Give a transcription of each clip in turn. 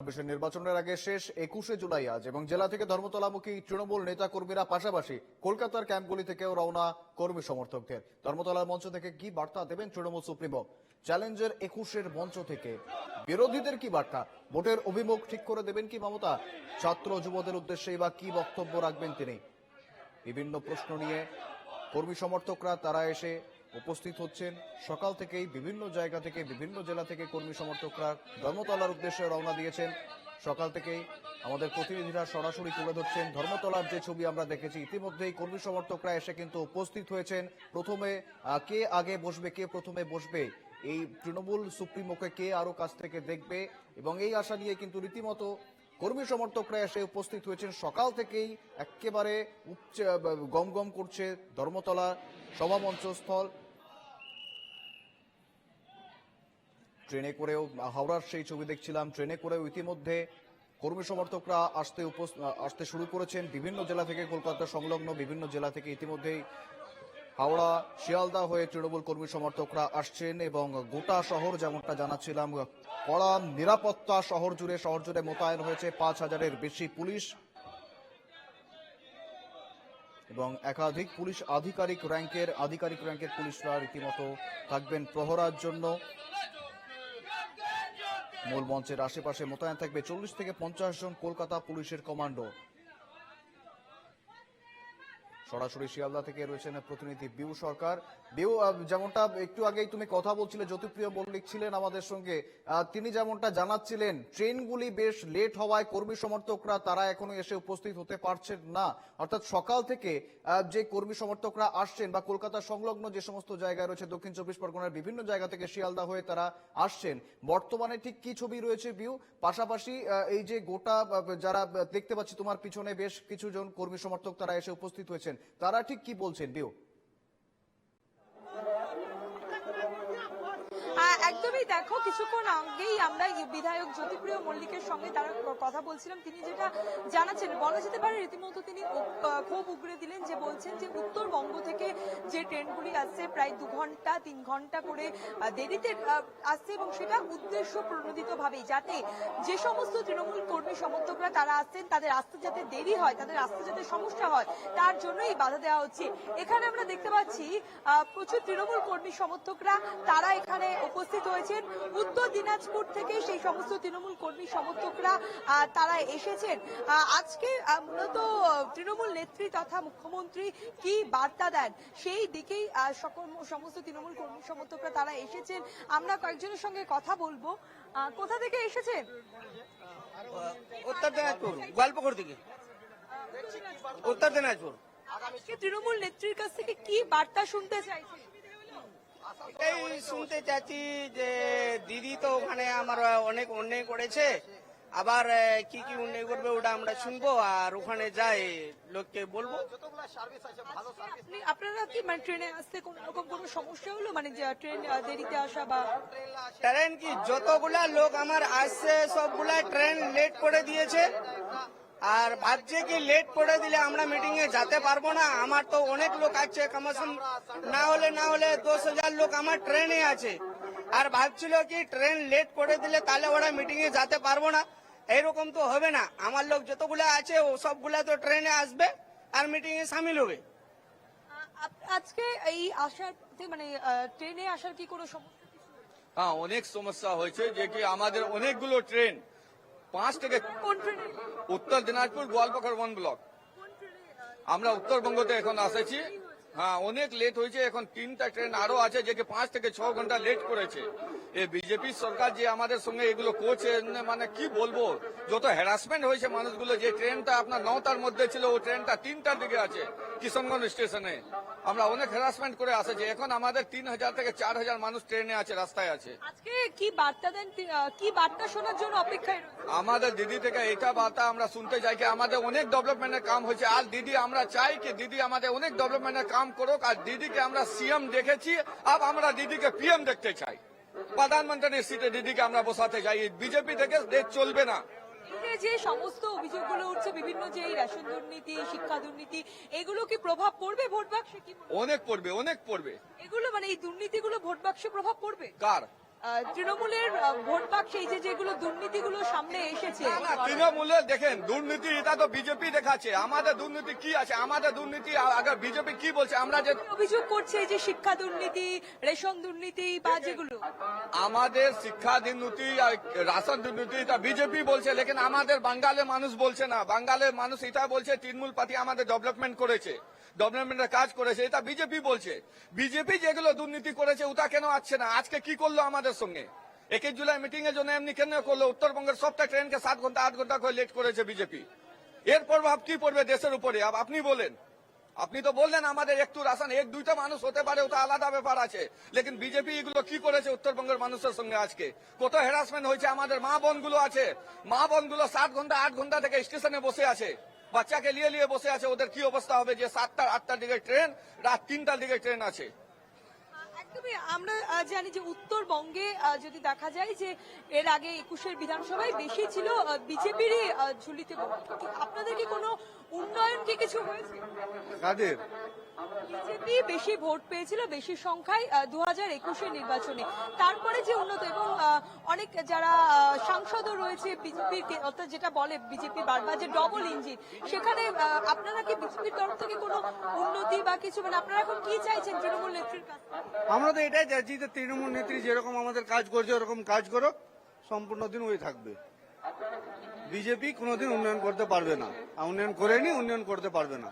ছাব্বিশের নির্বাচনের আগে শেষ একুশে জুলাই আজ এবং জেলা থেকে ধর্মতলামুখী তৃণমূল নেতা কর্মীরা পাশাপাশি কলকাতার ক্যাম্পগুলি থেকেও রওনা কর্মী সমর্থকদের। ধর্মতলার মঞ্চ থেকে কি বার্তা দেবেন তৃণমূল সুপ্রিমো চ্যালেঞ্জের একুশের মঞ্চ থেকে। বিরোধীদের কি বার্তা? ভোটের অভিমুখ ঠিক করে দেবেন কি মমতা? ছাত্র যুবদের উদ্দেশ্যে বা কি বক্তব্য রাখবেন তিনি? বিভিন্ন প্রশ্ন নিয়ে কর্মী সমর্থকরা, তারা এসে উপস্থিত হচ্ছেন সকাল থেকেই বিভিন্ন জায়গা থেকে, বিভিন্ন জেলা থেকে কর্মী সমর্থকরা ধর্মতলার উদ্দেশ্যে রওনা দিয়েছেন। সকাল থেকেই আমাদের প্রতিনিধিরা সরাসরি তুলে ধরছেন। ধর্মতলার যে ছবি আমরা দেখেছি, ইতিমধ্যেই কর্মী সমর্থকরা এসে কিন্তু উপস্থিত হয়েছেন। প্রথমে কে আগে বসবে, কে প্রথমে বসবে, এই তৃণমূল সুপ্রিমোকে কে আরও কাছ থেকে দেখবে? এবং এই আশা নিয়ে কিন্তু রীতিমতো কর্মী সমর্থকরা এসে উপস্থিত হয়েছেন। সকাল থেকেই একেবারে উচ্চ গম গম করছে ধর্মতলা সভামঞ্চস্থল ট্রেনে করেও হাওড়ার সেই ছবি দেখছিলাম। ট্রেনে করেও ইতিমধ্যে কর্মী সমর্থকরা আসতে আসতে শুরু করেছেন। বিভিন্ন জেলা থেকে কলকাতা সংলগ্ন বিভিন্ন জেলা থেকে ইতিমধ্যেই হাওড়া, শিয়ালদা হয়ে তৃণমূল কর্মী সমর্থকরা আসছেন এবং গোটা শহর যেমনটা জানাচ্ছিলাম কড়া নিরাপত্তা শহর জুড়ে শহর জুড়ে মোতায়েন হয়েছে পাঁচ হাজারের বেশি পুলিশ। এবং একাধিক পুলিশ আধিকারিক র্যাঙ্কের আধিকারিক র্যাঙ্কের পুলিশরা রীতিমতো থাকবেন প্রহরার জন্য। মূল মঞ্চের আশেপাশে মোতায়েন থাকবে চল্লিশ থেকে পঞ্চাশ জন কলকাতা পুলিশের কমান্ডো সরাসরি শিয়ালদা থেকে রয়েছেন প্রতিনিধি বিউ সরকার। বিউ যেমনটা একটু আগেই তুমি কথা বলছিলে, জ্যোতিপ্রিয় মল্লিক ছিলেন আমাদের সঙ্গে। তিনি যেমনটা জানাচ্ছিলেন, ট্রেনগুলি বেশ লেট হওয়ায় কর্মী সমর্থকরা, তারা এখনও এসে উপস্থিত হতে পারছেন না। অর্থাৎ সকাল থেকে যে কর্মী সমর্থকরা আসছেন বা কলকাতা সংলগ্ন যে সমস্ত জায়গায় রয়েছে, দক্ষিণ চব্বিশ পরগনার বিভিন্ন জায়গা থেকে শিয়ালদা হয়ে তারা আসছেন। বর্তমানে ঠিক কি ছবি রয়েছে বিউ? পাশাপাশি এই যে গোটা যারা দেখতে পাচ্ছি তোমার পিছনে বেশ কিছু জন কর্মী সমর্থক তারা এসে উপস্থিত হয়েছেন। তারা ঠিক কি বলছেন? বিউ আহ, দেখো কিছুক্ষণ আগেই আমরা বিধায়ক জ্যোতিপ্রিয় মল্লিকের সঙ্গে তারা কথা বলছিলাম। তিনি যেটা জানাচ্ছেন বলা যেতে পারে রীতিমতো তিনি ক্ষোভ উগরে দিলেন যে বলছেন যে উত্তরবঙ্গ থেকে যে ট্রেনগুলি আসছে প্রায় দু ঘণ্টা তিন ঘণ্টা করে দেরিতে আসছে এবং সেটা উদ্দেশ্য প্রণোদিত ভাবেই যাতে যে সমস্ত তৃণমূল কর্মী সমর্থকরা তারা আসছেন তাদের আসতে যাতে দেরি হয় তাদের আসতে যাতে সমস্যা হয় তার জন্য এই বাধা দেওয়া হচ্ছে। এখানে আমরা দেখতে পাচ্ছি প্রচুর তৃণমূল কর্মী সমর্থকরা তারা এখানে উপস্থিত হয়েছেন উত্তর দিনাজপুর থেকে সেই সমস্ত তৃণমূল কর্মী সমর্থকরা তারা এসেছেন। আজকে মূলত তৃণমূল নেত্রী তথা মুখ্যমন্ত্রী কি বার্তা দেন? সেই দিকেই সকল সমস্ত তৃণমূল কর্মী সমর্থকরা তারা এসেছেন। আমরা কয়েকজনের সঙ্গে কথা বলব। কোথা থেকে এসেছেন? উত্তর দিনাজপুর গোয়ালপুকুর থেকে। উত্তর দিনাজপুর। তৃণমূল নেত্রীর কাছ থেকে কি বার্তা শুনতে চাইছেন? এই শুনতে চাচ্ছি যে দিদি তো ওখানে আমার অনেক অন্যায় করেছে। আবার কি কি অন্যায় করবে ওটা আমরা শুনব আর ওখানে যাই লোককে বলব। আপনারা কি মানে ট্রেনে আসতে কোনো রকম কোনো সমস্যা হলো? মানে যে ট্রেন দেরিতে আসা বা ট্রেন কি যতগুলা লোক আমার আসছে সবগুলা ট্রেন লেট করে দিয়েছে। আর ভাবছে কি লেট করে দিলে আমরা মিটিং এ যেতে পারব না। আমার তো অনেক লোক আছে কমসম না হলে না হলে দশ হাজার লোক আমার ট্রেনে আছে। আর ভাবছিল কি ট্রেন লেট করে দিলে তাহলে ওরা মিটিং এ যেতে পারব না। এইরকম তো হবে না। আমার লোক যতগুলা আছে ও সবগুলা তো ট্রেনে আসবে আর মিটিং এ সামিল হবে। আজকে এই আসার মানে ট্রেনে আসার কি কোনো সমস্যা হ্যাঁ অনেক সমস্যা হয়েছে যে কি আমাদের অনেকগুলো ট্রেন পাঁচ থেকে উত্তর দিনাজপুর গোয়ালপাখর ওয়ান ব্লক আমরা উত্তরবঙ্গতে এখন আসেছি হ্যাঁ অনেক লেট হয়েছে। এখন তিনটা ট্রেন আরও আছে যে পাঁচ থেকে ছ ঘণ্টা লেট করেছে। এ বিজেপি সরকার যে আমাদের সঙ্গে এগুলো করছে মানে কি বলব? যত হ্যারাসমেন্ট হয়েছে মানুষগুলো, যে ট্রেনটা আপনার নটার মধ্যে ছিল, ও ট্রেনটা তিনটার দিকে আছে। কিশনগঞ্জ স্টেশনে। আমরা অনেক হ্যারাসমেন্ট করে আসেছি এখন আমাদের তিন হাজার থেকে চার হাজার মানুষ ট্রেনে আছে রাস্তায় আছে। আজকে কি বার্তা দেন কি বার্তা শোনার জন্য অপেক্ষায় আমাদের দিদি থেকে এটা বার্তা আমরা শুনতে চাই কি আমাদের অনেক ডেভেলপমেন্টের কাম হয়েছে। আর দিদি আমরা চাই কি দিদি আমাদের অনেক ডেভেলপমেন্টের কাম করুক আর দিদিকে আমরা সিএম দেখেছি আর আমরা দিদিকে পিএম দেখতে চাই। প্রধানমন্ত্রীর সিটে দিদিকে আমরা বসাতে চাই। বিজেপি থেকে দেশ চলবে না। যে সমস্ত অভিযোগগুলো উঠছে বিভিন্ন যে এই রেশন দুর্নীতি শিক্ষা দুর্নীতি এগুলো কি প্রভাব পড়বে ভোট বাক্সে? কি অনেক পড়বে অনেক পড়বে। এগুলো মানে এই দুর্নীতিগুলো ভোট বাক্সে প্রভাব পড়বে? কার? তৃণমূলের ভোট বাক্সে এই যে যেগুলো দুর্নীতিগুলো সামনে এসেছে তৃণমূলের দেখেন দুর্নীতি এটা তো বিজেপি দেখাচ্ছে। আমাদের দুর্নীতি কি আছে? আমাদের দুর্নীতি আগে বিজেপি কি বলছে? আমরা যে অভিযোগ করছে এই যে শিক্ষা দুর্নীতি রেশন দুর্নীতি বা যেগুলো? আমাদের শিক্ষা দুর্নীতি আর রাশন দুর্নীতি এটা বিজেপি বলছে লেকিন আমাদের বাঙ্গালের মানুষ বলছে না। বাঙ্গালের মানুষ এটা বলছে তৃণমূল পার্টি আমাদের ডেভেলপমেন্ট করেছে ডেভেলপমেন্টের কাজ করেছে এটা বিজেপি বলছে। বিজেপি যেগুলো দুর্নীতি করেছে ওটা কেন আসছে না? আজকে কি করল আমাদের সঙ্গে। একে জুলাই মিটিং এর জন্য এমনি কেন করল? উত্তরবঙ্গের সবটা ট্রেনকে সাত ঘণ্টা, আট ঘণ্টা করে লেট করেছে বিজেপি এর প্রভাব কি পড়বে দেশের উপরে? আপনি বলেন। আপনি তো বললেন আমাদের একটু রাসান এক, দুইটা মানুষ হতে পারে, ওটা আলাদা ব্যাপার আছে। লেকিন বিজেপি এগুলো কি করেছে উত্তরবঙ্গের মানুষের সঙ্গে আজকে? কত হ্যারাসমেন্ট হয়েছে? আমাদের মা বোনগুলো আছে। মা বোনগুলো সাত ঘণ্টা, আট ঘণ্টা থেকে স্টেশনে বসে আছে। বাচ্চাকে নিয়ে নিয়ে বসে আছে। ওদের কি অবস্থা হবে? যে সাতটা, আটটার দিকে ট্রেন রাত তিনটার দিকে ট্রেন আছে। একদমই আমরা জানি যে উত্তরবঙ্গে যদি দেখা যায় যে এর আগে একুশের বিধানসভায় বেশি ছিল বিজেপির ঝুলিতে আপনাদের কি কোনো উন্নয়ন কি কিছু হয়েছে? কাদের? বিজেপি বেশি ভোট পেয়েছিল, বেশি সংখ্যায় দু হাজার একুশের নির্বাচনে। তারপরে যে উন্নত, এবং অনেক যারা সাংসদও রয়েছে বিজেপির অর্থাৎ যেটা বলে বিজেপি বারবার যে ডবল ইঞ্জিন সেখানে আপনারা কি বিজেপির তরফ থেকে কোনো উন্নতি বা কিছু মানে আপনারা এখন কি চাইছেন তৃণমূল নেত্রীর কাছে আমরা তো এটাই চাইছি যে তৃণমূল নেত্রী যেরকম আমাদের কাজ করছে, ওরকম কাজ করুক, সম্পূর্ণ দিন ওই থাকবে। বিজেপি কোনোদিন উন্নয়ন করতে পারবে না উন্নয়ন করেনি উন্নয়ন করতে পারবে না।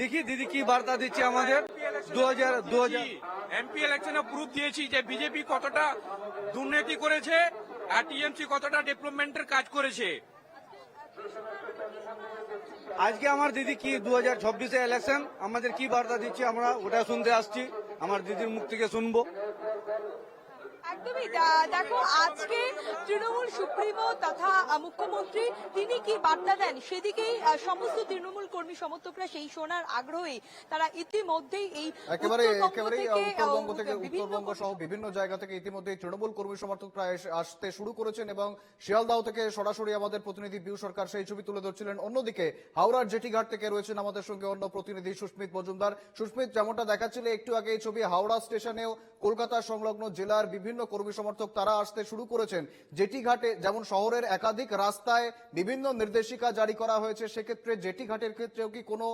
দেখি দিদি কি বার্তা দিচ্ছে আমাদের। দু হাজার দু হাজার এমপি ইলেকশনে প্রুফ দিয়েছি যে বিজেপি কতটা দুর্নীতি করেছে আর টিএমসি কতটা ডেভেলপমেন্টের কাজ করেছে। আজকে আমার দিদি কি দু হাজার ইলেকশন আমাদের কি বার্তা দিচ্ছে? আমরা ওটা শুনতে আসছি। আমার দিদির মুখ থেকে শুনব। একদমই। দেখো আজকে তৃণমূল সুপ্রিমো তথা মুখ্যমন্ত্রী তিনি কি বার্তা দেন? সেদিকেই সমস্ত তৃণমূল কর্মী সমর্থকরা সেই শোনার আগ্রহী। তারা ইতিমধ্যেই এই একেবারে উত্তরবঙ্গ একেবারে থেকে, উত্তরবঙ্গ থেকে বিভিন্ন উত্তরবঙ্গ সহ বিভিন্ন জায়গা থেকে ইতিমধ্যে তৃণমূল কর্মী সমর্থকরা আসতে শুরু করেছেন এবং শিয়ালদাহ থেকে সরাসরি আমাদের প্রতিনিধি বিউ সরকার সেই ছবি তুলে ধরছিলেন। অন্যদিকে হাওড়ার জেটিঘাট থেকে রয়েছেন আমাদের সঙ্গে অন্য প্রতিনিধি সুস্মিত মজুমদার। সুস্মিত যেমনটা দেখাচ্ছিল একটু আগে এই ছবি হাওড়া স্টেশনেও কলকাতা সংলগ্ন জেলার বিভিন্ন কর্মী সমর্থক তারা আসতে শুরু করেছেন। জেটিঘাটে যেমন শহরের একাধিক রাস্তায় বিভিন্ন নির্দেশিকা জারি করা হয়েছে, সেক্ষেত্রে জেটিঘাটের ক্ষেত্রেও কি কোনো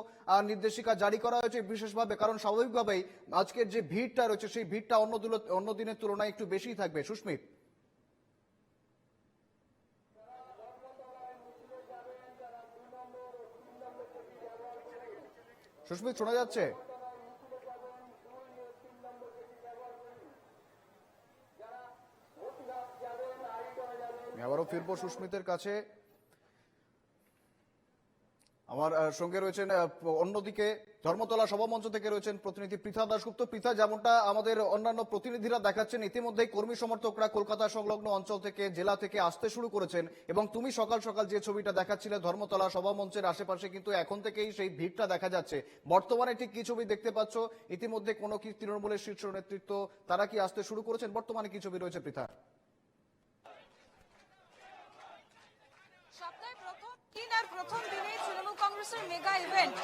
নির্দেশিকা জারি করা হয়েছে? বিশেষভাবে, কারণ স্বাভাবিকভাবেই আজকের যে ভিড়টা রয়েছে, সেই ভিড়টা অন্য অন্য দিনের তুলনায় একটু বেশি থাকবে। সুস্মিত। সুস্মিত, শোনা যাচ্ছে? আবারও ফিরবো সুস্মিতের কাছে। আমার সঙ্গে রয়েছেন অন্যদিকে ধর্মতলা সভামঞ্চ থেকে রয়েছেন প্রতিনিধি পৃথা দাশগুপ্ত। পৃথা, যেমনটা আমাদের অন্যান্য প্রতিনিধিরা দেখাচ্ছেন, ইতিমধ্যেই কর্মী সমর্থকরা কলকাতা সংলগ্ন অঞ্চল থেকে, জেলা থেকে আসতে শুরু করেছেন এবং তুমি সকাল সকাল যে ছবিটা দেখাচ্ছিলে ধর্মতলা সভামঞ্চের আশেপাশে কিন্তু এখন থেকেই সেই ভিড়টা দেখা যাচ্ছে। বর্তমানে ঠিক কি ছবি দেখতে পাচ্ছ? ইতিমধ্যে কোনো কি তৃণমূলের শীর্ষ নেতৃত্ব, তারা কি আসতে শুরু করেছেন? বর্তমানে কি ছবি রয়েছে পৃথা সপ্তাহের প্রথম দিন আর প্রথম দিনে তৃণমূল কংগ্রেসের মেগা ইভেন্ট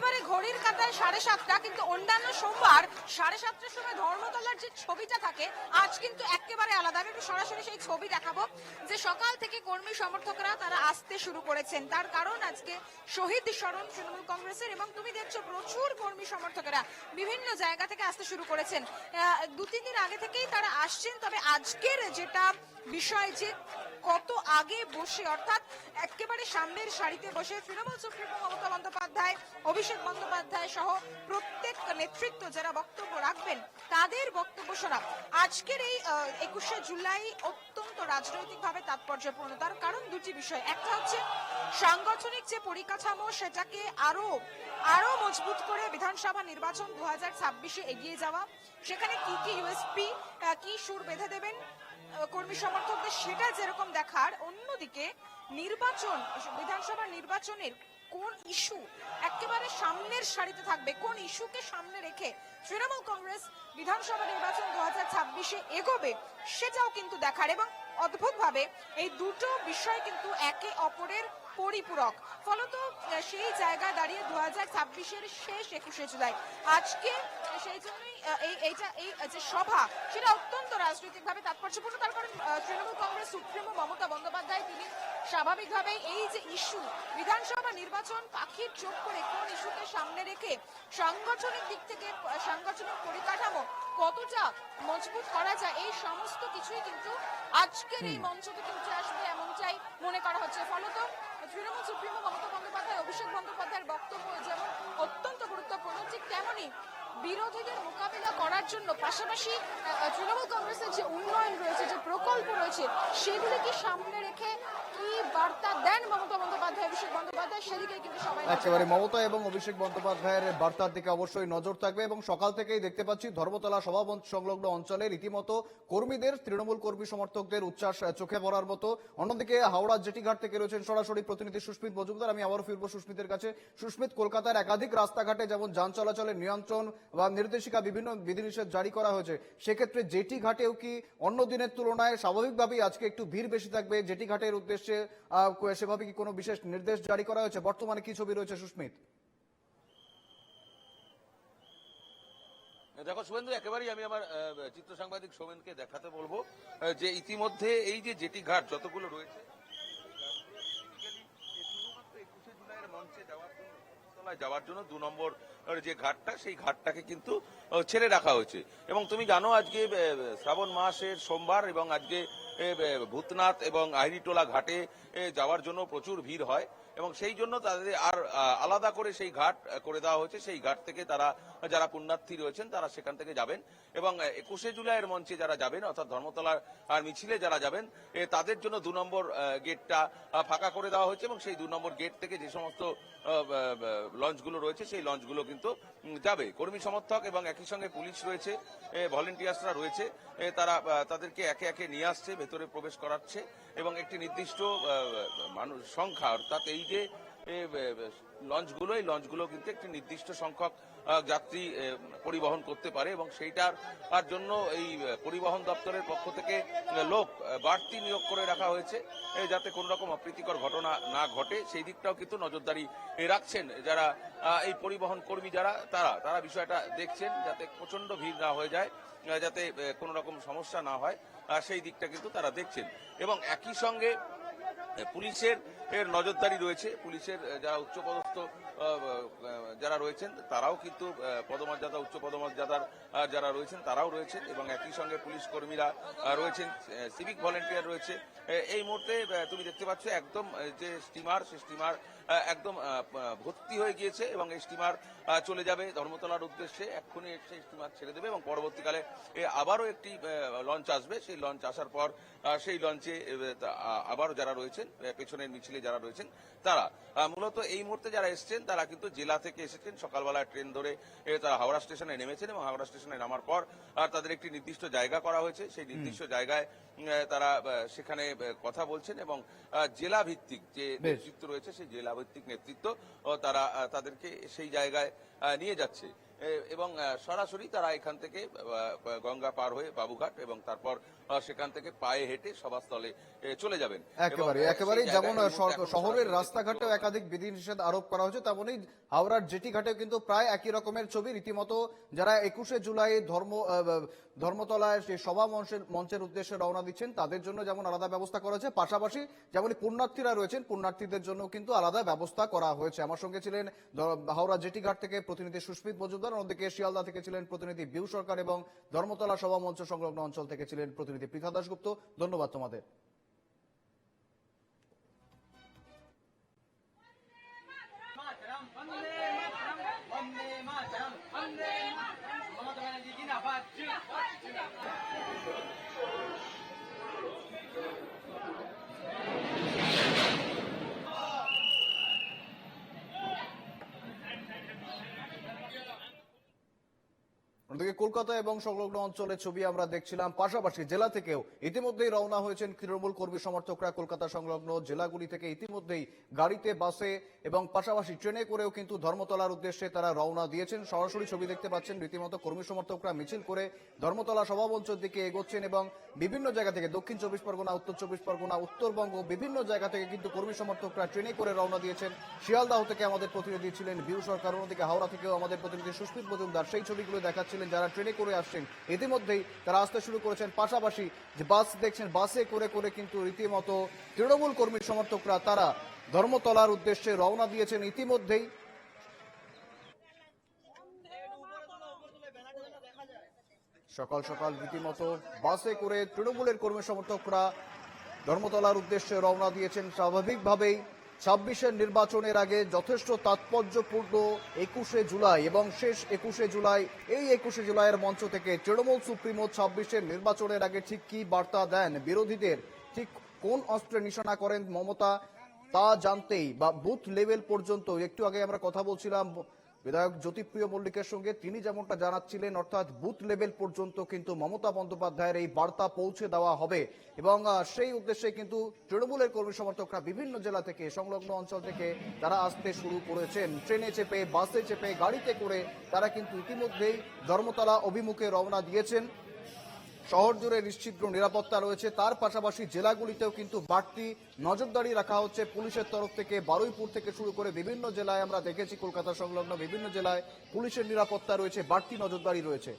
একেবারে ঘড়ির কাটায় সাড়ে সাতটা, কিন্তু অন্যান্য সোমবার সাড়ে সাতটার সময় ধর্মতলার যে ছবিটা থাকে, আজ কিন্তু একেবারে আলাদা। আমি একটু সরাসরি সেই ছবি দেখাবো, যে সকাল থেকে কর্মী সমর্থকরা তারা আসতে শুরু করেছেন। তার কারণ আজকে শহীদ স্মরণ তৃণমূল কংগ্রেসের, এবং তুমি দেখছ প্রচুর কর্মী সমর্থকেরা বিভিন্ন জায়গা থেকে আসতে শুরু করেছেন। দু, তিন দিন আগে থেকেই তারা আসছেন, তবে আজকের যেটা বিষয় যে কত আগে বসে, অর্থাৎ একেবারে সামনের সারিতে বসে তৃণমূল সুপ্রিমো মমতা বন্দ্যোপাধ্যায়, অভিষেক বন্দ্যোপাধ্যায় সহ প্রত্যেক নেতৃত্ব যারা বক্তব্য রাখবেন, তাদের বক্তব্য শোনা। আজকের এই একুশে জুলাই অত্যন্ত রাজনৈতিকভাবে তাৎপর্যপূর্ণ। তার কারণ দুটি বিষয়। একটা হচ্ছে, সাংগঠনিক যে পরিকাঠামো, সেটাকে আরও আরও মজবুত করে বিধানসভা নির্বাচন দু হাজার এগিয়ে যাওয়া। সেখানে কি কি ইউএসপি কি সুর বেঁধে দেবেন কর্মী সমর্থকদের, সেটা যেরকম দেখার, অন্যদিকে নির্বাচন, বিধানসভা নির্বাচনের কোন ইস্যু একেবারে সামনের সারিতে থাকবে? কোন ইস্যুকে সামনে রেখে তৃণমূল কংগ্রেস বিধানসভা নির্বাচন দু হাজার ছাব্বিশে এগোবে সেটাও কিন্তু দেখার এবং অদ্ভুতভাবে এই দুটো বিষয় কিন্তু একে অপরের পরিপূরক। ফলত সেই জায়গায় দাঁড়িয়ে দু হাজার ছাব্বিশের শেষ একুশে জুলাই। আজকে সেই জন্যই এই এইটা এই যে সভা সেটা অত্যন্ত রাজনৈতিকভাবে তাৎপর্যপূর্ণ। তার কারণ তৃণমূল কংগ্রেস সুপ্রিমো মমতা বন্দ্যোপাধ্যায় তিনি স্বাভাবিকভাবেই এই যে ইস্যু বিধানসভা নির্বাচন পাখির চোখ করে কোন ইস্যুকে সামনে রেখে সাংগঠনিক দিক থেকে সাংগঠনিক পরিকাঠামো কতটা মজবুত করা যায় এই সমস্ত কিছুই কিন্তু আজকের এই মঞ্চ থেকে উঠে আসবে এমনটাই মনে করা হচ্ছে। ফলত তৃণমূল সুপ্রিমো মমতা বন্দ্যোপাধ্যায়, অভিষেক বন্দ্যোপাধ্যায়ের বক্তব্য যেমন অত্যন্ত গুরুত্বপূর্ণ, ঠিক তেমনই বিরোধীদের মোকাবিলা করার জন্য পাশাপাশি তৃণমূল কংগ্রেসের যে উন্নয়ন রয়েছে, যে প্রকল্প রয়েছে, সেগুলিকে সামনে রেখে কি বার্তা দেন মমতা বন্দ্যোপাধ্যায় অভিষেক বন্দ্যোপাধ্যায় সেদিকে কিন্তু সবাই নজর একেবারে মমতা এবং অভিষেক বন্দ্যোপাধ্যায়ের বার্তার দিকে অবশ্যই নজর থাকবে এবং সকাল থেকেই দেখতে পাচ্ছি ধর্মতলা সভামঞ্চ সংলগ্ন অঞ্চলে রীতিমতো কর্মীদের, তৃণমূল কর্মী সমর্থকদের উচ্ছ্বাস চোখে পড়ার মতো। অন্যদিকে হাওড়া জেটিঘাট থেকে রয়েছেন সরাসরি প্রতিনিধি সুস্মিত মজুমদার। আমি আবারও ফিরবো সুস্মিতের কাছে। সুস্মিত, কলকাতার একাধিক রাস্তাঘাটে যেমন যান চলাচলের নিয়ন্ত্রণ বা নির্দেশিকা বিভিন্ন বিধিনিষেধ জারি করা হয়েছে, সেক্ষেত্রে জেটি ঘাটেও কি অন্য দিনের তুলনায় স্বাভাবিকভাবেই আজকে একটু ভিড় বেশি থাকবে? জেটি ঘাটের উদ্দেশ্যে সেভাবে কি কোনো বিশেষ নির্দেশ জারি করা হয়েছে? বর্তমানে কি ছবি রয়েছে সুস্মিত। দেখো শুভেন্দু একেবারেই আমি আমার চিত্র সাংবাদিক সোমেনকে দেখাতে বলব যে ইতিমধ্যে এই যে জেটি ঘাট যতগুলো রয়েছে শুধুমাত্র 21শে জুলাইয়ের মঞ্চে যাওয়ার জন্য, যাওয়ার জন্য দু নম্বর যে ঘাটটা সেই ঘাটটাকে কিন্তু ছেড়ে রাখা হয়েছে। এবং তুমি জানো আজকে শ্রাবণ মাসের সোমবার এবং আজকে ভূতনাথ এবং আহিরিটোলা ঘাটে যাওয়ার জন্য প্রচুর ভিড় হয়। এবং সেই জন্য তাদের আর আলাদা করে সেই ঘাট করে দেওয়া হয়েছে। সেই ঘাট থেকে তারা, যারা পুণ্যার্থী রয়েছেন, তারা সেখান থেকে যাবেন। এবং একুশে জুলাইয়ের মঞ্চে যারা যাবেন, অর্থাৎ ধর্মতলার আর মিছিলে যারা যাবেন তাদের জন্য দু নম্বর গেটটা ফাঁকা করে দেওয়া হয়েছে এবং সেই দু নম্বর গেট থেকে যে সমস্ত লঞ্চগুলো রয়েছে, সেই লঞ্চগুলো কিন্তু যাবে। কর্মী সমর্থক এবং একই সঙ্গে পুলিশ রয়েছে ভলেন্টিয়ার্সরা রয়েছে তারা তাদেরকে একে একে নিয়ে আসছে, ভেতরে প্রবেশ করাচ্ছে এবং একটি নির্দিষ্ট মানুষ, সংখ্যা, অর্থাৎ এই যে এ, বে- বে- লঞ্চগুলো এই লঞ্চগুলো কিন্তু একটি নির্দিষ্ট সংখ্যক যাত্রী পরিবহন করতে পারে এবং সেইটার জন্য এই পরিবহন দপ্তরের পক্ষ থেকে লোক বাড়তি নিয়োগ করে রাখা হয়েছে। যাতে কোনো রকম অপ্রীতিকর ঘটনা না ঘটে সেই দিকটাও কিন্তু নজরদারি রাখছেন যারা এই পরিবহন কর্মী যারা তারা তারা বিষয়টা দেখছেন যাতে প্রচণ্ড ভিড় না হয়ে যায় যাতে কোনো রকম সমস্যা না হয় সেই দিকটা কিন্তু তারা দেখছেন। এবং একই সঙ্গে পুলিশের এর নজরদারি রয়েছে। পুলিশের যারা উচ্চপদস্থ যারা রয়েছেন, তারাও কিন্তু পদমর্যাদা উচ্চ পদমর্যাদার যারা রয়েছেন, তারাও রয়েছেন এবং একই সঙ্গে পুলিশ কর্মীরা রয়েছেন। সিভিক ভলেন্টিয়ার রয়েছে। এই মুহূর্তে তুমি দেখতে পাচ্ছ একদম যে স্টিমার সেই স্টিমার একদম ভর্তি হয়ে গিয়েছে এবং এই স্টিমার চলে যাবে ধর্মতলার উদ্দেশ্যে। এক্ষুনি সেই স্টিমার ছেড়ে দেবে এবং পরবর্তীকালে আবারও একটি লঞ্চ আসবে। সেই লঞ্চ আসার পর সেই লঞ্চে আবারও যারা রয়েছেন পেছনের মিছিলে যারা রয়েছেন তারা মূলত এই মুহূর্তে যারা এসছেন তারা কিন্তু জেলা থেকে এসেছেন। সকালবেলায় ট্রেন ধরে তারা হাওড়া স্টেশনে নেমেছেন এবং হাওড়া স্টেশনে নামার পর তাদের একটি নির্দিষ্ট জায়গা করা হয়েছে। সেই নির্দিষ্ট জায়গায় তারা সেখানে কথা বলছেন এবং জেলা ভিত্তিক যে নেতৃত্ব রয়েছে সেই জেলা ভিত্তিক নেতৃত্ব তারা তাদেরকে সেই জায়গায় নিয়ে যাচ্ছে। এবং সরাসরি তারা এখান থেকে গঙ্গা পার হয়ে বাবুঘাট এবং তারপর সেখান থেকে পায়ে হেঁটে সভাস্থলে চলে যাবেন। একেবারে একেবারে যেমন শহরের সরাসরি রাস্তাঘাটেও একাধিক বিধিনিষেধ আরোপ করা হয়েছে তেমনই হাওড়ার জেটি ঘাটেও কিন্তু প্রায় একই রকমের ছবি। রীতিমতো যারা একুশে জুলাই ধর্ম ধর্মতলায় সেই সভা মঞ্চের মঞ্চের উদ্দেশ্যে রওনা দিচ্ছেন তাদের জন্য যেমন আলাদা ব্যবস্থা করা হয়েছে পাশাপাশি যেমন পুণ্যার্থীরা রয়েছেন পুণ্যার্থীদের জন্য কিন্তু আলাদা ব্যবস্থা করা হয়েছে। আমার সঙ্গে ছিলেন হাওড়া জেটি ঘাট থেকে প্রতিনিধি সুস্মিত মজুমদার। অন্যদিকে শিয়ালদা থেকে ছিলেন প্রতিনিধি বিউ সরকার এবং ধর্মতলা সভা মঞ্চ সংলগ্ন অঞ্চল থেকে ছিলেন প্রতিনিধি পৃথা দাসগুপ্ত ধন্যবাদ তোমাদের। Thank অন্যদিকে কলকাতা এবং সংলগ্ন অঞ্চলের ছবি আমরা দেখছিলাম। পাশাপাশি জেলা থেকেও ইতিমধ্যেই রওনা হয়েছেন তৃণমূল কর্মী সমর্থকরা। কলকাতা সংলগ্ন জেলাগুলি থেকে ইতিমধ্যেই গাড়িতে, বাসে এবং পাশাপাশি ট্রেনে করেও কিন্তু ধর্মতলার উদ্দেশ্যে তারা রওনা দিয়েছেন। সরাসরি ছবি দেখতে পাচ্ছেন রীতিমতো কর্মী সমর্থকরা মিছিল করে ধর্মতলা সভামঞ্চের দিকে এগোচ্ছেন এবং বিভিন্ন জায়গা থেকে দক্ষিণ চব্বিশ পরগনা, উত্তর চব্বিশ পরগনা, উত্তরবঙ্গ, বিভিন্ন জায়গা থেকে কিন্তু কর্মী সমর্থকরা ট্রেনে করে রওনা দিয়েছেন। শিয়ালদাহ থেকে আমাদের প্রতিনিধি ছিলেন বিউ সরকার, অন্যদিকে হাওড়া থেকেও আমাদের প্রতিনিধি সুস্মিত মজুমদার। সেই ছবিগুলো দেখাচ্ছিলেন যারা ট্রেনে করে আসছেন। ইতিমধ্যেই তারা আসতে শুরু করেছেন। পাশাপাশি যে বাস দেখছেন, বাসে করে করে কিন্তু রীতিমতো তৃণমূল কর্মী সমর্থকরা তারা ধর্মতলার উদ্দেশ্যে রওনা দিয়েছেন। ইতিমধ্যেই সকাল সকাল রীতিমতো বাসে করে তৃণমূলের কর্মী সমর্থকরা ধর্মতলার উদ্দেশ্যে রওনা দিয়েছেন। স্বাভাবিকভাবেই ছাব্বিশের নির্বাচনের আগে যথেষ্ট তাৎপর্যপূর্ণ একুশে জুলাই এবং শেষ একুশে জুলাই, এই একুশে জুলাইয়ের মঞ্চ থেকে তৃণমূল সুপ্রিমো ছাব্বিশের নির্বাচনের আগে ঠিক কি বার্তা দেন বিরোধীদের? ঠিক কোন অস্ত্রে নিশানা করেন মমতা? তা জানতেই বা বুথ লেভেল পর্যন্ত, একটু আগে আমরা কথা বলছিলাম বিধায়ক জ্যোতিপ্রিয় মল্লিকের সঙ্গে তিনি যেমনটা জানাচ্ছিলেন, অর্থাৎ বুথ লেভেল পর্যন্ত কিন্তু মমতা বন্দ্যোপাধ্যায়ের এই বার্তা পৌঁছে দেওয়া হবে। এবং সেই উদ্দেশ্যে কিন্তু তৃণমূলের কর্মী সমর্থকরা বিভিন্ন জেলা থেকে, সংলগ্ন অঞ্চল থেকে তারা আসতে শুরু করেছেন। ট্রেনে চেপে, বাসে চেপে, গাড়িতে করে তারা কিন্তু ইতিমধ্যেই ধর্মতলা অভিমুখে রওনা দিয়েছেন। শহর জুড়ে নিশ্চিদ্র নিরাপত্তা রয়েছে। তার পাশাপাশি জেলাগুলিতেও কিন্তু বাড়তি নজরদারি রাখা হচ্ছে পুলিশের তরফ থেকে। বারুইপুর থেকে শুরু করে বিভিন্ন জেলায় আমরা দেখেছি কলকাতা সংলগ্ন বিভিন্ন জেলায় পুলিশের নিরাপত্তা রয়েছে, বাড়তি নজরদারি রয়েছে।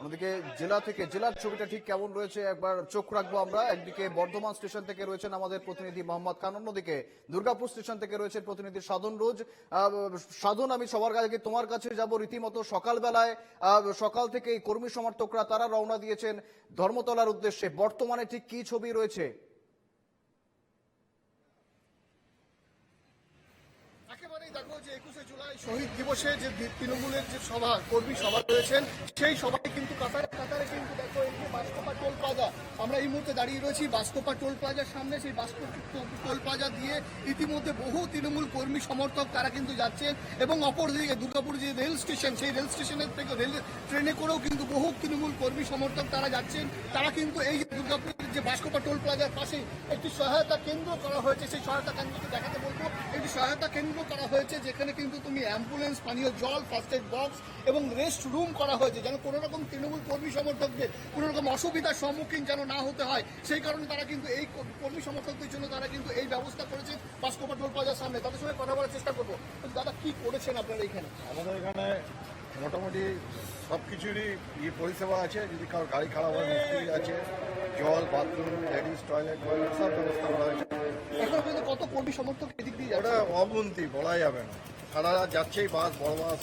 অন্যদিকে জেলা থেকে, জেলার ছবিটা ঠিক কেমন রয়েছে? একবার চোখ রাখব আমরা। একদিকে বর্ধমান স্টেশন থেকে রয়েছেন আমাদের প্রতিনিধি মোহাম্মদ খান, অন্যদিকে দুর্গাপুর স্টেশন থেকে রয়েছেন প্রতিনিধি সাধন রোজ। সাধন, আমি সবার কাছে তোমার কাছে যাব রীতিমতো। সকালবেলায় সকাল থেকে কর্মী সমর্থকরা তারা রওনা দিয়েছেন ধর্মতলার উদ্দেশ্যে। বর্তমানে ঠিক কি ছবি রয়েছে? একেবারেই দেখো যে শহীদ দিবসে যে তৃণমূলের যে সভা, কর্মী সভা রয়েছেন, সেই সভায় কিন্তু কাতারে কাতারে কিন্তু দেখো এই যে বাসকোপা টোল প্লাজা আমরা এই মুহূর্তে দাঁড়িয়ে রয়েছি বাসকোপা টোল প্লাজার সামনে। সেই বাসকো টোল প্লাজা দিয়ে ইতিমধ্যে বহু তৃণমূল কর্মী, সমর্থক তারা কিন্তু যাচ্ছেন এবং অপরদিকে দুর্গাপুর যে রেল স্টেশন, সেই রেল স্টেশনের থেকে রেল ট্রেনে করেও কিন্তু বহু তৃণমূল কর্মী, সমর্থক তারা যাচ্ছেন। তারা কিন্তু এই যে দুর্গাপুর যে বাস্কোপা টোল প্লাজার পাশে একটি সহায়তা কেন্দ্র করা হয়েছে, সেই সহায়তা কেন্দ্রকে দেখাতে বলব। একটি সহায়তা কেন্দ্র করা হয়েছে, যেখানে কিন্তু তুমি অ্যাম্বুলেন্স, পানীয় জল ফার্স্ট এড বক্স এবং রেস্ট রুম করা হয়েছে, যেন কোনো রকম তৃণমূল কর্মী, সমর্থকদের কোনো রকম অসুবিধার সম্মুখীন যেন না হতে হয়। সেই কারণে তারা কিন্তু এই কর্মী সমর্থকদের জন্য তারা কিন্তু এই ব্যবস্থা করেছে বাসকোপা টোল প্লাজার সামনে। তাদের সঙ্গে কথা বলার চেষ্টা করব। দাদা কি করেছেন আপনারা এখানে? আমাদের এখানে মোটামুটি সব কিছুরই ইয়ে পরিষেবা আছে। যদি কারোর গাড়ি খারাপ হয় মিস্ত্রি আছে জল বাথরুম লেডিস টয়লেট টয়লেট সব ব্যবস্থা করা হয়েছে। এখন পর্যন্ত কত কর্মী সমর্থক এদিক দিয়ে ওটা অবন্তি বলা যাবে না। সারা রাত যাচ্ছেই বাস বড় বাস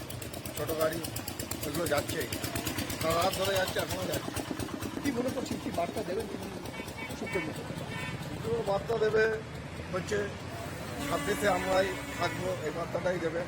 ছোটো গাড়ি এগুলো যাচ্ছেই। সারা রাত ধরে যাচ্ছে এখনও যাচ্ছে কি মনে করছেন কি বার্তা দেবেন তিনি সুপ্রিমো বার্তা দেবে, হচ্ছে ছাব্বিশে আমরাই থাকব, এই বার্তাটাই দেবে।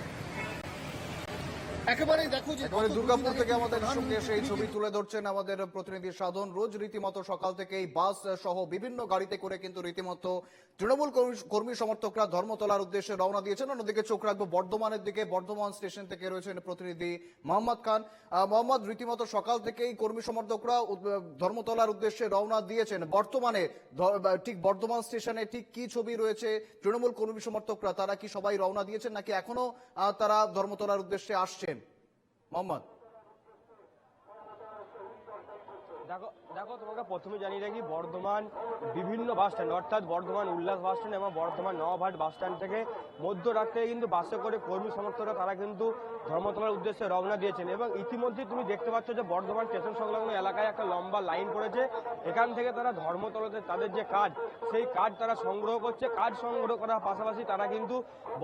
একেবারেই দেখো যে একেবারে দুর্গাপুর থেকে আমাদের সঙ্গে সেই ছবি তুলে ধরছেন আমাদের প্রতিনিধি সাধন। রোজ রীতিমতো সকাল থেকেই বাস সহ বিভিন্ন গাড়িতে করে কিন্তু রীতিমতো তৃণমূল কর্মী- সমর্থকরা ধর্মতলার উদ্দেশ্যে রওনা দিয়েছেন। অন্যদিকে চোখ রাখব বর্ধমানের দিকে। বর্ধমান স্টেশন থেকে রয়েছেন প্রতিনিধি মোহাম্মদ খান। মোহাম্মদ রীতিমতো সকাল থেকেই কর্মী সমর্থকরা ধর্মতলার উদ্দেশ্যে রওনা দিয়েছেন। বর্তমানে ঠিক বর্ধমান স্টেশনে ঠিক কি ছবি রয়েছে? তৃণমূল কর্মী সমর্থকরা তারা কি সবাই রওনা দিয়েছেন নাকি এখনও তারা ধর্মতলার উদ্দেশ্যে আসছেন? মোহাম্মদ দেখো দেখো, তোমাকে প্রথমে জানিয়ে রাখি, বর্ধমান বিভিন্ন বাস স্ট্যান্ড অর্থাৎ বর্ধমান উল্লাস বাস স্ট্যান্ড এবং বর্ধমান নবাবহাট বাস স্ট্যান্ড থেকে মধ্যরাত্রে কিন্তু বাসে করে কর্মী সমর্থকরা তারা কিন্তু ধর্মতলার উদ্দেশ্যে রওনা দিয়েছেন এবং ইতিমধ্যে তুমি দেখতে পাচ্ছ যে বর্ধমান স্টেশন সংলগ্ন এলাকায় একটা লম্বা লাইন পড়েছে। এখান থেকে তারা ধর্মতলাতে তাদের যে কাজ, সেই কাজ তারা সংগ্রহ করছে। কাজ সংগ্রহ করার পাশাপাশি তারা কিন্তু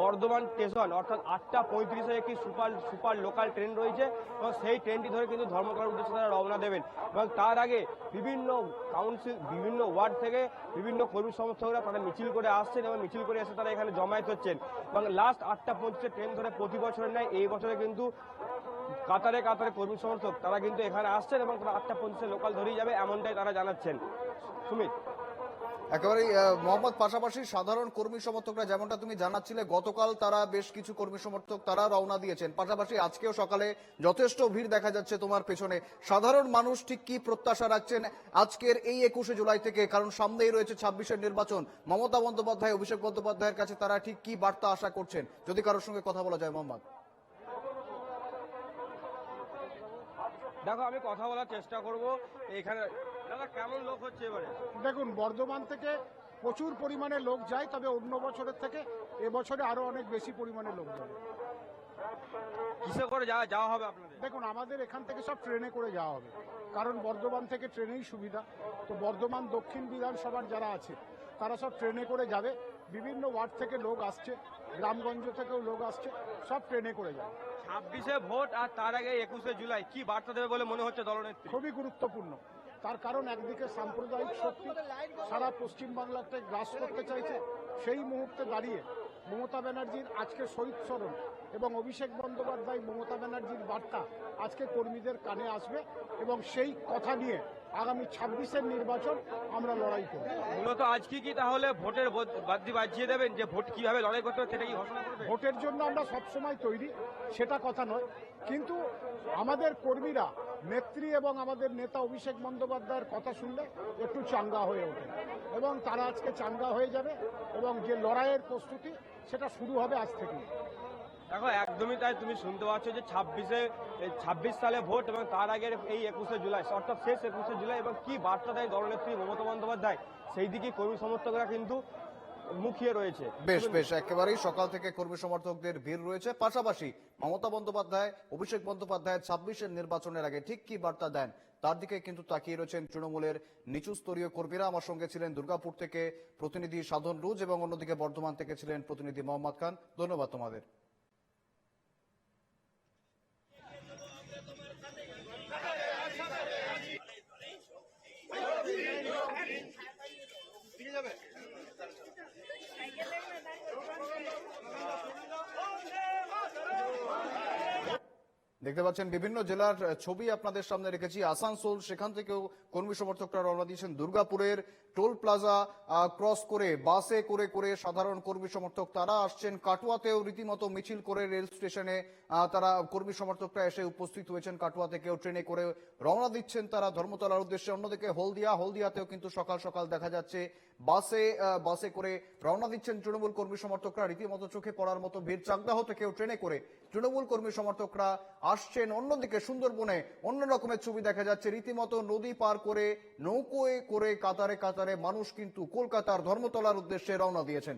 বর্ধমান স্টেশন অর্থাৎ আটটা পঁয়ত্রিশে একটি সুপার সুপার লোকাল ট্রেন রয়েছে এবং সেই ট্রেনটি ধরে কিন্তু ধর্মতলার উদ্দেশ্যে তারা রওনা দেবেন। এবং তার আগে বিভিন্ন কাউন্সিল বিভিন্ন ওয়ার্ড থেকে বিভিন্ন কর্মী সমর্থকরা তারা মিছিল করে আসছেন এবং মিছিল করে এসে তারা এখানে জমায়েত হচ্ছেন। এবং লাস্ট আটটা পঁচিশে ট্রেন ধরে প্রতি বছরের নেয় এই বছরে কিন্তু কাতারে কাতারে কর্মী সমর্থক তারা কিন্তু এখানে আসছেন এবং তারা আটটা পঞ্চাশে লোকাল ধরেই যাবে এমনটাই তারা জানাচ্ছেন। সুমিত? একেবারে মোহাম্মদ, পাশাপাশি সাধারণ কর্মী সমর্থকরা যেমনটা তুমি জানাচ্ছিলে, গতকাল তারা বেশ কিছু কর্মী সমর্থক তারা রওনা দিয়েছেন। পাশাপাশি আজকেও সকালে যথেষ্ট ভিড় দেখা যাচ্ছে তোমার পেছনে। সাধারণ মানুষ ঠিক কি প্রত্যাশা রাখছেন আজকের এই একুশে জুলাই থেকে? কারণ সামনেই রয়েছে ছাব্বিশের নির্বাচন। মমতা বন্দ্যোপাধ্যায়, অভিষেক বন্দ্যোপাধ্যায়ের কাছে তারা ঠিক কি বার্তা আশা করছেন? যদি কারোর সঙ্গে কথা বলা যায়, মোহাম্মদ। দেখো, আমি কথা বলার চেষ্টা করব। এখানে দাদা কেমন লোক হচ্ছে এবারে? দেখুন বর্ধমান থেকে প্রচুর পরিমাণে লোক যায় তবে অন্য বছরের থেকে এবছরে আরও অনেক বেশি পরিমাণে লোক যাবে কিসে করে যাওয়া যাওয়া হবে আপনাদের? দেখুন আমাদের এখান থেকে সব ট্রেনে করে যাওয়া হবে কারণ বর্ধমান থেকে ট্রেনেই সুবিধা। তো বর্ধমান দক্ষিণ বিধানসভার যারা আছে তারা সব ট্রেনে করে যাবে। বিভিন্ন ওয়ার্ড থেকে লোক আসছে গ্রামগঞ্জ থেকেও লোক আসছে সব ট্রেনে করে যাবে। ছাব্বিশে ভোট আর তার আগে একুশে জুলাই কি বার্তা দেবে বলে মনে হচ্ছে দলনেত্রী? খুবই গুরুত্বপূর্ণ। তার কারণ একদিকে সাম্প্রদায়িক শক্তি সারা পশ্চিমবাংলাকে গ্রাস করতে চাইছে, সেই মুহূর্তে দাঁড়িয়ে মমতা ব্যানার্জির আজকে শহীদ স্মরণ এবং অভিষেক বন্দ্যোপাধ্যায় মমতা ব্যানার্জির বার্তা আজকে কর্মীদের কানে আসবে এবং সেই কথা নিয়ে আগামী ছাব্বিশের নির্বাচন আমরা লড়াই করব। মূলত আজকে কি তাহলে ভোটের বাদ্যি বাজিয়ে দেবেন যে ভোট কীভাবে লড়াই করতে হবে সেটা কি ভোটের জন্য আমরা সবসময় তৈরি সেটা কথা নয়। কিন্তু আমাদের কর্মীরা নেত্রী এবং আমাদের নেতা অভিষেক বন্দ্যোপাধ্যায়ের কথা শুনলে একটু চাঙ্গা হয়ে ওঠে। এবং তারা আজকে চাঙ্গা হয়ে যাবে এবং যে লড়াইয়ের প্রস্তুতি সেটা শুরু হবে আজ থেকেই। দেখো, একদমই তাই তুমি শুনতে পাচ্ছ যে ছাব্বিশে ছাব্বিশ সালে ভোট এবং তার আগের এই একুশে জুলাই, অর্থাৎ শেষ একুশে জুলাই এবং কি বার্তা দেয় দলনেত্রী মমতা বন্দ্যোপাধ্যায়, সেই দিকে কর্মী সমর্থকরা কিন্তু মুখিয়ে রয়েছে। বেশ বেশ, একেবারেই সকাল থেকে কর্মী সমর্থকদের ভিড় রয়েছে। পাশাপাশি মমতা বন্দ্যোপাধ্যায়, অভিষেক বন্দ্যোপাধ্যায় ছাব্বিশের নির্বাচনের আগে ঠিক কি বার্তা দেন, তার দিকে কিন্তু তাকিয়ে রয়েছেন তৃণমূলের নিচু স্তরীয় কর্মীরা। আমার সঙ্গে ছিলেন দুর্গাপুর থেকে প্রতিনিধি সাধন রুজ এবং অন্যদিকে বর্ধমান থেকে ছিলেন প্রতিনিধি মোহাম্মদ খান। ধন্যবাদ তোমাদের। দেখতে পাচ্ছেন, বিভিন্ন জেলার ছবি আপনাদের সামনে রেখেছি। আসানসোল, সেখান থেকেও কর্মী সমর্থকরা রওনা দিয়েছেন। দুর্গাপুরের টোল প্লাজা ক্রস করে, বাসে করে করে সাধারণ কর্মী সমর্থক তারা আসছেন। কাটুয়াতেও রীতিমতো মিছিল করে রেল স্টেশনে তারা কর্মী সমর্থকরা এসে উপস্থিত হয়েছেন। কাটুয়া থেকেও ট্রেনে করে রওনা দিচ্ছেন তারা ধর্মতলার উদ্দেশ্যে। অন্যদিকে হলদিয়া, হলদিয়াতেও কিন্তু সকাল সকাল দেখা যাচ্ছে, বাসে বাসে করে রওনা দিচ্ছেন তৃণমূল কর্মী সমর্থকরা। রীতিমতো চোখে পড়ার মতো ভিড়। চাকদাহ থেকেও ট্রেনে করে তৃণমূল কর্মী সমর্থকরা আসছেন। অন্যদিকে সুন্দরবনে অন্য রকমের ছবি দেখা যাচ্ছে। রীতিমতো নদী পার করে, নৌকোয় করে কাতারে কাতারে মানুষ কিন্তু কলকাতার ধর্মতলার উদ্দেশ্যে রওনা দিয়েছেন।